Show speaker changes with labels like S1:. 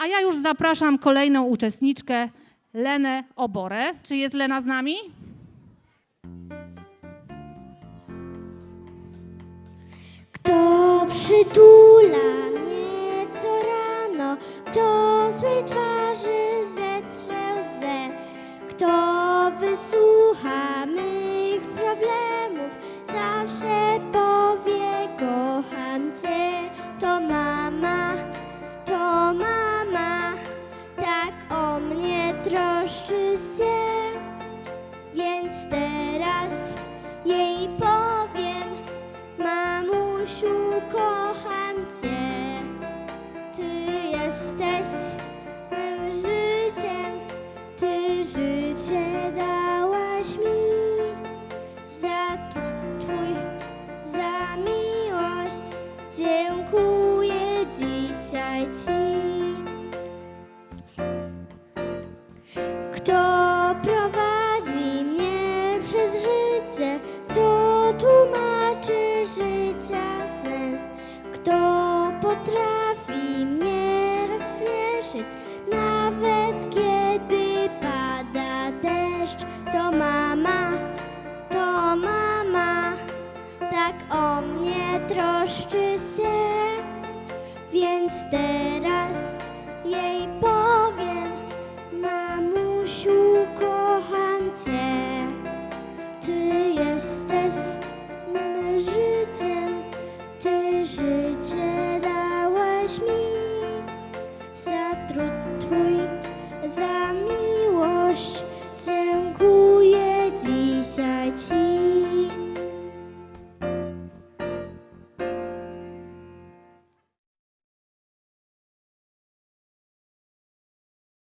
S1: A ja już zapraszam kolejną uczestniczkę, Lenę Oborę. Czy jest Lena z nami?
S2: Kto przytula mnie co rano, kto z mej twarzy zetrze łzę, kto wysłucha mych problemów, zawsze powie kocham Cię, to mama, troszczy się, więc teraz jej powiem. Mamusiu, kocham Cię. Ty jesteś mym życiem. Ty życie dałaś mi. Za Twój, za miłość dziękuję dzisiaj Ci. Kto potrafi mnie rozśmieszyć, nawet kiedy pada deszcz, to mama, to mama, tak o mnie troszczy się, więc teraz.